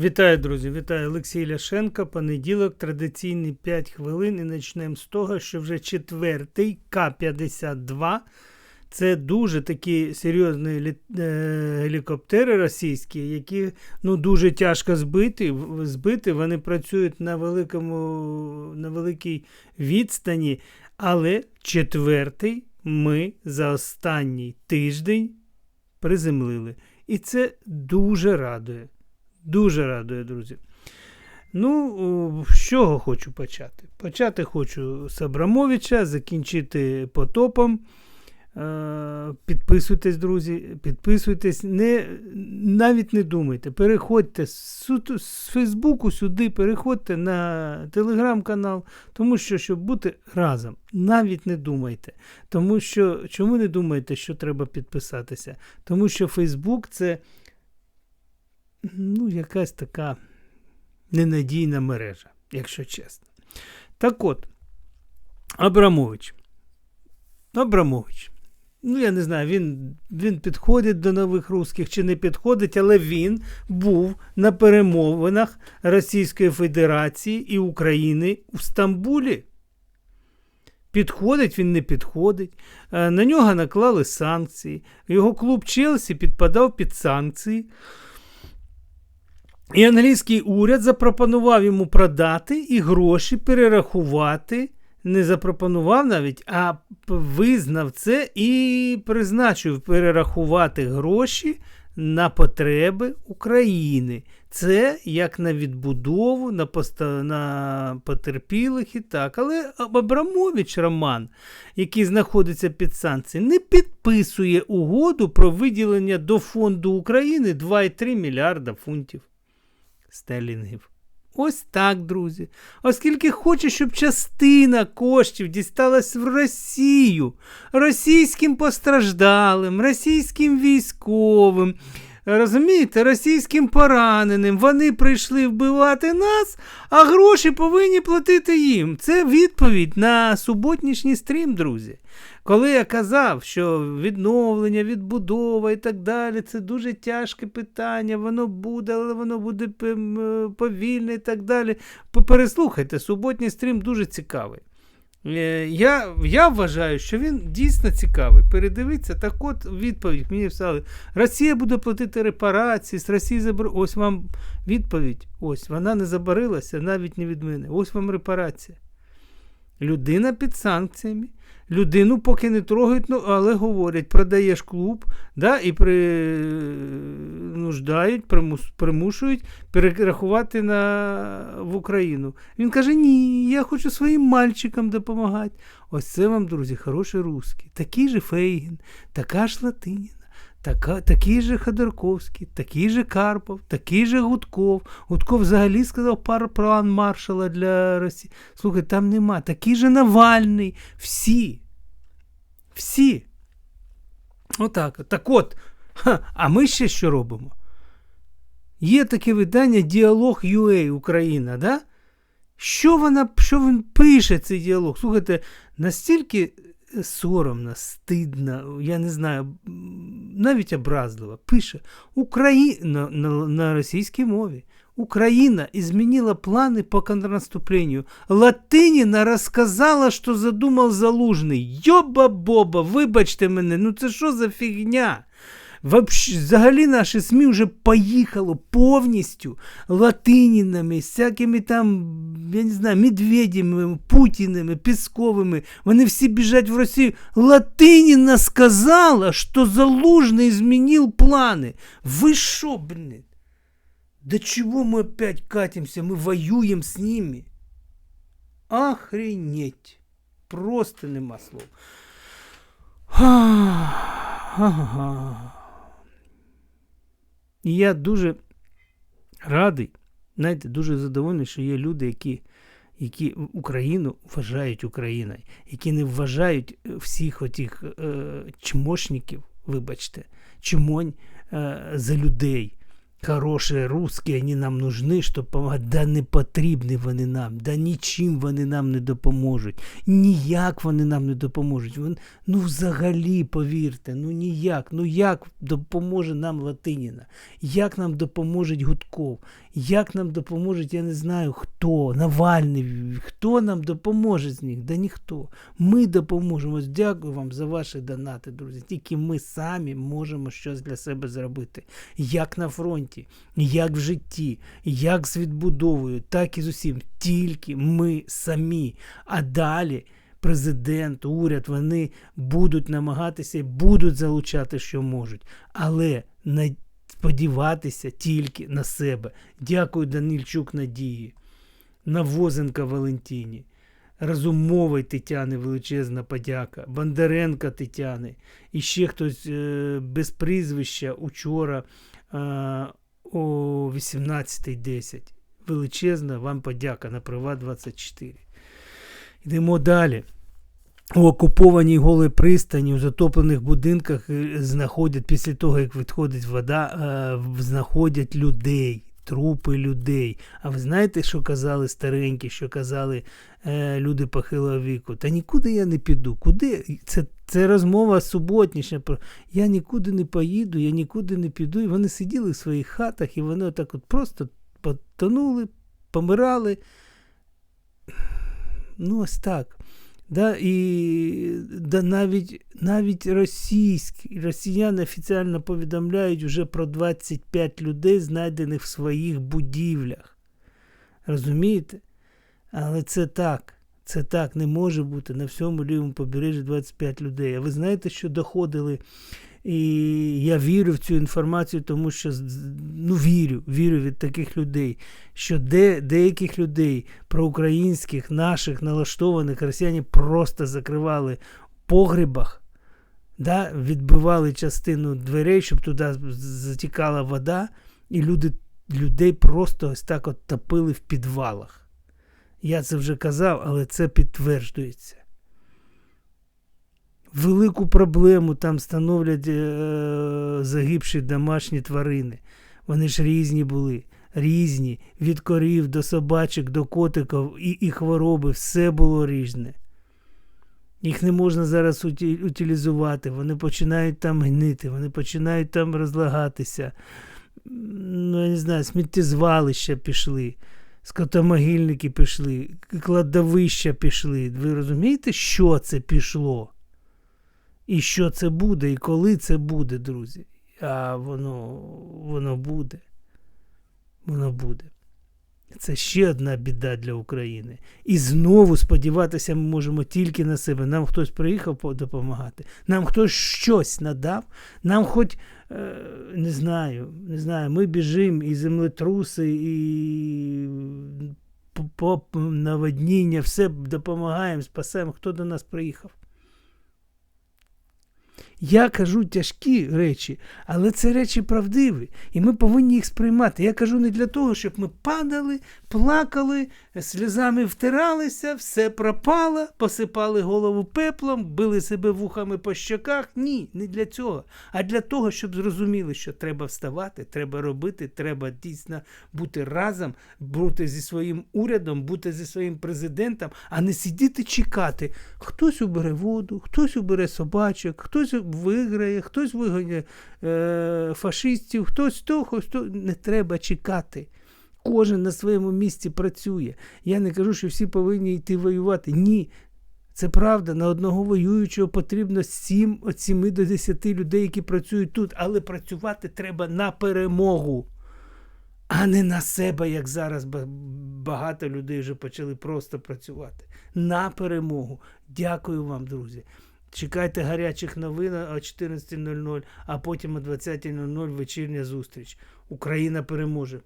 Вітаю, друзі! Вітаю Олексій Ляшенко. Понеділок, традиційні 5 хвилин. І почнемо з того, що вже четвертий К-52. Це дуже такі серйозні е, гелікоптери російські, які ну, дуже тяжко збити. збити. Вони працюють на, великому, на великій відстані. Але четвертий ми за останній тиждень приземлили. І це дуже радує. Дуже радує, друзі. Ну, з чого хочу почати? Почати хочу з Абрамовича, закінчити потопом. Е, Підписуйтесь, друзі, підписуйтесь, не, навіть не думайте. Переходьте з, з Фейсбуку сюди, переходьте на телеграм-канал, тому що, щоб бути разом, навіть не думайте. Тому що, чому не думаєте, що треба підписатися? Тому що Фейсбук це ну, якась така ненадійна мережа, якщо чесно. Так от, Абрамович. Абрамович. Ну, я не знаю, він, він підходить до нових русських чи не підходить, але він був на перемовинах Російської Федерації і України у Стамбулі. Підходить він не підходить. Е, На нього наклали санкції. Його клуб Челсі підпадав під санкції. І англійський уряд запропонував йому продати і гроші перерахувати. Не запропонував навіть, а визнав це і призначив перерахувати гроші на потреби України. Це як на відбудову, на, поста... на потерпілих і так. Але Абрамович Роман, який знаходиться під санкціями, не підписує угоду про виділення до фонду України 2,3 мільярда фунтів стерлінгів. Ось так, друзі. Оскільки хоче, щоб частина коштів дісталась в Росію, російським постраждалим, російським військовим, розумієте, російським пораненим. Вони прийшли вбивати нас, а гроші повинні платити їм. Це відповідь на суботнішній стрім, друзі. Коли я казав, що відновлення, відбудова і так далі, це дуже тяжке питання, воно буде, але воно буде повільне і так далі. Переслухайте, суботній стрім дуже цікавий. Е, Я, я вважаю, що він дійсно цікавий. Передивіться, так от відповідь мені писали. Росія буде платити репарації, з Росії забор... Ось вам відповідь. Ось вона не забарилася навіть не від мене. Ось вам репарація. Людина під санкціями. Людину поки не трогають, ну, але говорять, продаєш клуб, да, і принуждають, примус, примушують перерахувати на, в Україну. Він каже: ні, я хочу своїм мальчикам допомагати. Ось це вам, друзі, хороший русський. Такий же Фейгін, така ж Латиніна. Така, такий же Ходорковський, такий же Карпов, такий же Гудков. Гудков взагалі сказав пар план маршала для Росії. Слухай, там нема. Такий же Навальний. Всі. Всі. Отак. Так от. Ха, а ми ще що робимо? Є таке видання Діалог UA Україна, да? Що вона, що він пише цей діалог? Слухайте, настільки соромно, стидно, я не знаю, навіть образливо. Пише Україна на, на російській мові. Україна изменила планы по контрнаступлению. Латиніна розказала, що задумав Залужний. Йоба-боба, вибачте мене, ну це що за фігня? Взагалі наші СМІ вже поїхало повністю латинінами, всякими там, я не знаю, Медведями, Путіними, Пісковими. Вони всі біжать в Росію. Латиніна сказала, що Залужний змінив плани. Ви що, блин? До чего мы опять катимся? Мы воюем с ними. Охренеть. Просто нема слов. Ага. І я дуже радий, знаєте, дуже задоволений, що є люди, які, які Україну вважають Україною, які не вважають е, всіх отих е, чмошників, вибачте, чмонь е, за людей. Хороші русські, вони нам нужны, щоб допомагати. Да не потрібні вони нам, да нічим вони нам не допоможуть. Ніяк вони нам не допоможуть. Вони, ну, взагалі, повірте, ну ніяк. Ну як допоможе нам Латиніна? Як нам допоможе Гудков? Як нам допоможе, я не знаю хто, Навальний, хто нам допоможе з них? Да ніхто. Ми допоможемо. Дякую вам за ваші донати, друзі. Тільки ми самі можемо щось для себе зробити. Як на фронті, як в житті, як з відбудовою, так і з усім. Тільки ми самі. А далі. Президент, уряд, вони будуть намагатися і будуть залучати, що можуть. Але сподіватися тільки на себе. Дякую Данильчук Надії, Навозенка Валентині, Разумовій Тетяни величезна подяка, Бондаренка Тетяни. І ще хтось е, без прізвища учора е, о 18.10. Величезна вам подяка на Приват 24. Йдемо далі. У окупованій голій пристані, у затоплених будинках е, знаходять після того, як відходить вода, е, знаходять людей, трупи людей. А ви знаєте, що казали старенькі, що казали е, люди похилого віку? Та нікуди я не піду. Куди? Це, це розмова суботнішня. Про я нікуди не поїду, я нікуди не піду. І вони сиділи в своїх хатах, і вони отак от просто потонули, помирали. Ну, ось так. Да, і да, навіть навіть російські росіяни офіційно повідомляють вже про 25 людей, знайдених в своїх будівлях. Розумієте? Але це так. Це так не може бути на всьому лівому побережжі 25 людей. А ви знаєте, що доходили? І я вірю в цю інформацію, тому що ну, вірю, вірю від таких людей, що де, деяких людей, проукраїнських, наших налаштованих росіяни просто закривали в погребах, да, відбивали частину дверей, щоб туди затікала вода, і люди, людей просто ось так от топили в підвалах. Я це вже казав, але це підтверджується велику проблему там становлять е, загибші домашні тварини. Вони ж різні були, різні, від корів до собачок, до котиків і, і хвороби, все було різне. Їх не можна зараз утилізувати, вони починають там гнити, вони починають там розлагатися. Ну, я не знаю, сміттєзвалища пішли, скотомогильники пішли, кладовища пішли. Ви розумієте, що це пішло? І що це буде, і коли це буде, друзі. А воно, воно буде. Воно буде. Це ще одна біда для України. І знову сподіватися ми можемо тільки на себе. Нам хтось приїхав допомагати, нам хтось щось надав, нам хоч е, не знаю, не знаю, ми біжимо і землетруси, і наводніння, все допомагаємо, спасаємо. Хто до нас приїхав? Я кажу тяжкі речі, але це речі правдиві, і ми повинні їх сприймати. Я кажу не для того, щоб ми падали, плакали, сльозами втиралися, все пропало, посипали голову пеплом, били себе вухами по щоках. Ні, не для цього. А для того, щоб зрозуміли, що треба вставати, треба робити, треба дійсно бути разом, бути зі своїм урядом, бути зі своїм президентом, а не сидіти чекати. Хтось убере воду, хтось убере собачок, хтось виграє, хтось вигоняє е, фашистів, хтось того, хтось то. Не треба чекати. Кожен на своєму місці працює. Я не кажу, що всі повинні йти воювати. Ні. Це правда, на одного воюючого потрібно 7 від 7 до 10 людей, які працюють тут, але працювати треба на перемогу, а не на себе, як зараз багато людей вже почали просто працювати. На перемогу. Дякую вам, друзі. Чекайте гарячих новин о 14.00, а потім о 20.00 вечірня зустріч. Україна переможе.